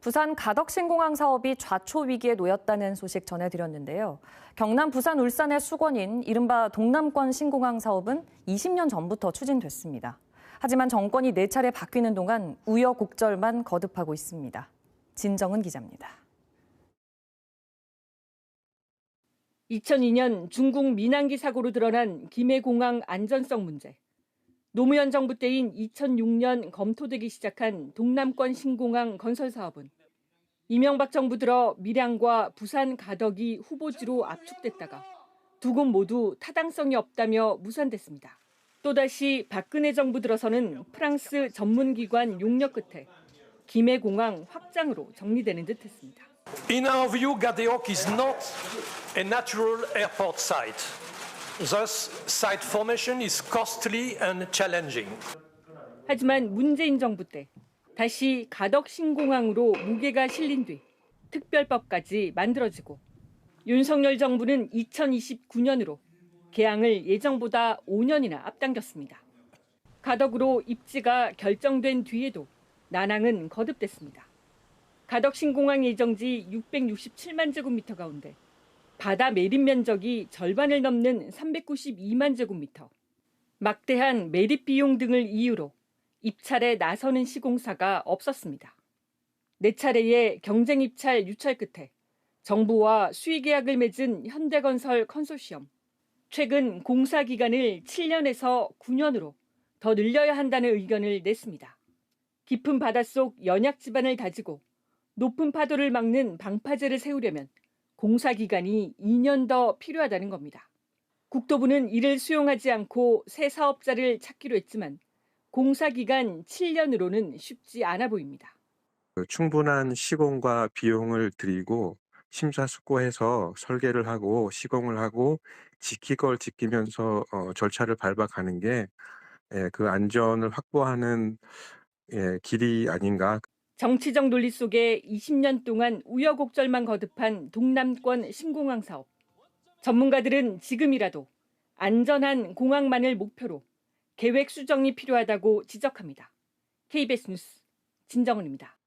부산 가덕 신공항 사업이 좌초 위기에 놓였다는 소식 전해드렸는데요. 경남, 부산, 울산의 수건인 이른바 동남권 신공항 사업은 20년 전부터 추진됐습니다. 하지만 정권이 네 차례 바뀌는 동안 우여곡절만 거듭하고 있습니다. 진정은 기자입니다. 2002년 중국 민항기 사고로 드러난 김해공항 안전성 문제. 노무현 정부 때인 2006년 검토되기 시작한 동남권 신공항 건설 사업은 이명박 정부 들어 밀양과 부산 가덕이 후보지로 압축됐다가 두 곳 모두 타당성이 없다며 무산됐습니다. 또다시 박근혜 정부 들어서는 프랑스 전문기관 용역 끝에 김해공항 확장으로 정리되는 듯했습니다. In our view, Gadeok is not a natural airport site. Thus, site formation is costly and challenging. 하지만 문재인 정부 때 다시 가덕 신공항으로 무게가 실린 뒤 특별법까지 만들어지고 윤석열 정부는 2029년으로 개항을 예정보다 5년이나 앞당겼습니다. 가덕으로 입지가 결정된 뒤에도 난항은 거듭됐습니다. 가덕 신공항 예정지 667만 제곱미터 가운데 바다 매립 면적이 절반을 넘는 392만 제곱미터, 막대한 매립 비용 등을 이유로 입찰에 나서는 시공사가 없었습니다. 네 차례의 경쟁 입찰 유찰 끝에 정부와 수의 계약을 맺은 현대건설 컨소시엄. 최근 공사 기간을 7년에서 9년으로 더 늘려야 한다는 의견을 냈습니다. 깊은 바닷속 연약 지반을 다지고 높은 파도를 막는 방파제를 세우려면 공사 기간이 2년 더 필요하다는 겁니다. 국토부는 이를 수용하지 않고 새 사업자를 찾기로 했지만 공사 기간 7년으로는 쉽지 않아 보입니다. 그 충분한 시공과 비용을 들이고 심사숙고해서 설계를 하고 시공을 하고 지킬 걸 지키면서 어, 절차를 밟아가는 게 예, 그 안전을 확보하는 예, 길이 아닌가 정치적 논리 속에 20년 동안 우여곡절만 거듭한 동남권 신공항 사업. 전문가들은 지금이라도 안전한 공항만을 목표로 계획 수정이 필요하다고 지적합니다. KBS 뉴스 진정은입니다.